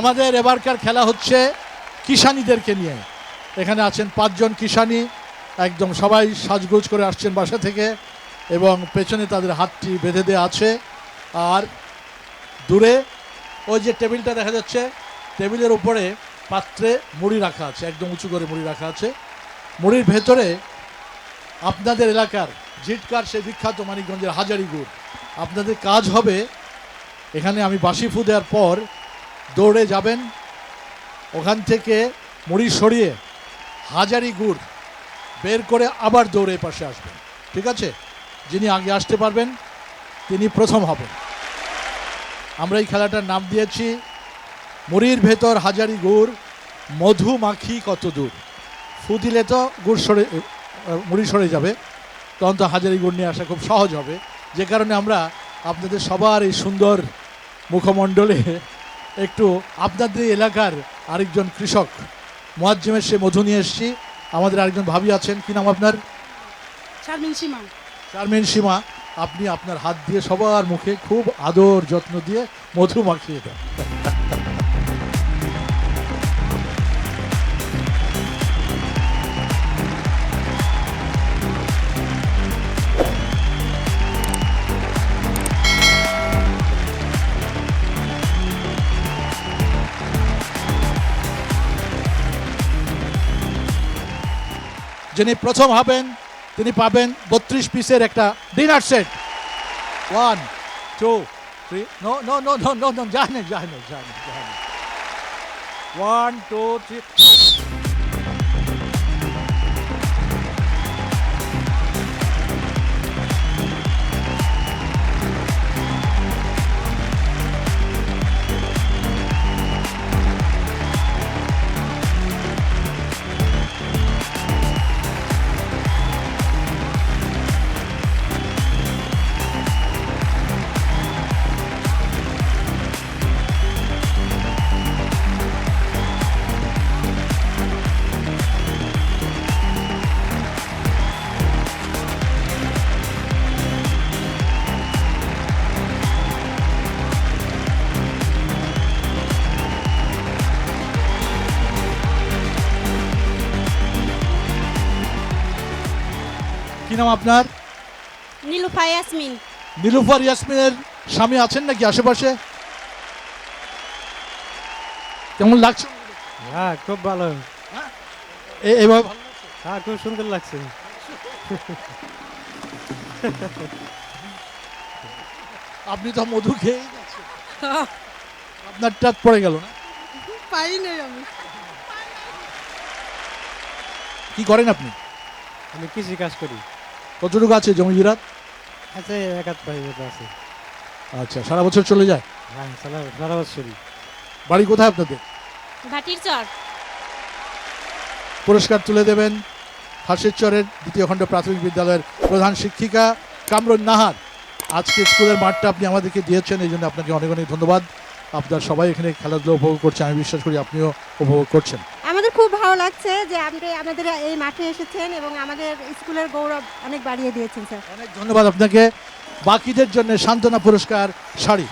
আমাদের এবারকার খেলা হচ্ছে কিষানীদেরকে নিয়ে। এখানে আছেন পাঁচজন কিষানী, একদম সবাই সাজগোজ করে আসছেন বাসা থেকে এবং পেছনে তাদের হাতটি বেঁধে দেওয়া আছে। আর দূরে ওই যে টেবিলটা দেখা যাচ্ছে, টেবিলের উপরে পাত্রে মুড়ি রাখা আছে, একদম উঁচু করে মুড়ি রাখা আছে। মুড়ির ভেতরে আপনাদের এলাকার জিটকার সে বিখ্যাত মানিকগঞ্জের হাজারি গুড় আপনাদের কাজ হবে, এখানে আমি বাসি ফু দেওয়ার পর দৌড়ে যাবেন, ওখান থেকে মুড়ি সরিয়ে হাজারি গুড় বের করে আবার দৌড়ে পাশে আসবেন। ঠিক আছে? যিনি আগে আসতে পারবেন, তিনি প্রথম হবেন। আমরা এই খেলাটার নাম দিয়েছি, মুড়ির ভেতর হাজারি গুড় মধু মাখি কত দূর। ফু দিলে তো গুড় সরে মুড়ি সরে যাবে। তখন তো হাজারি গুড় নিয়ে আসা খুব সহজ হবে। যে কারণে আমরা আপনাদের সবার এই সুন্দর মুখমণ্ডলে একটু আপনাদের এই এলাকার আরেকজন কৃষক মোয়াজ্জেমের সে মধু নিয়ে এসেছি। আমাদের আরেকজন ভাবি আছেন। কি নাম আপনার? শারমিন সীমা। চারমেন সীমা আপনি আপনার হাত দিয়ে সবার মুখে খুব আদর যত্ন দিয়ে মধু মাখিয়ে দেন। যিনি প্রথম হবেন, তিনি পাবেন বত্রিশ পিসের একটা dinner set. One two three no no no no no no জানে জানে জানে না যায় না যায় না ওয়ান টু থ্রি কি নাম আপনার? নীলুফা ইয়াসমিন। নীলুফার ইয়াসমিনের স্বামী আছেন নাকি আশেপাশে? কেমন লাগছে? হ্যাঁ খুব ভালো। এ- এভাবে হ্যাঁ খুব সুন্দর লাগছে। আপনি তো মধু যাচ্ছেন। আপনার টাক পড়ে গেল না? পাই নাই আমি। কি করেন আপনি? আমি কৃষি কাজ করি। কতটুকু আছে জমি বিরাট আছে এক হাত পাই আছে। আচ্ছা সারা বছর চলে যায়? হ্যাঁ সারা সারা বছরই। বাড়ি কোথায় আপনাদের? ভাটির চর পুরস্কার তুলে দেবেন হাসেরচরের দ্বিতীয় খণ্ড প্রাথমিক বিদ্যালয়ের প্রধান শিক্ষিকা কামরুন নাহার। আজকে স্কুলের মাঠটা আপনি আমাদেরকে দিয়েছেন এই জন্য আপনাকে অনেক অনেক ধন্যবাদ। আপনার সবাই এখানে খেলাধুলা উপভোগ করছে আমি বিশ্বাস করি আপনিও উপভোগ করছেন। খুব ভালো লাগছে যে আপনি আমাদের এই মাঠে এসেছেন এবং আমাদের স্কুলের গৌরব অনেক বাড়িয়ে দিয়েছেন, স্যার। অনেক ধন্যবাদ আপনাকে। বাকিদের জন্য সান্ত্বনা পুরস্কার, শাড়ি।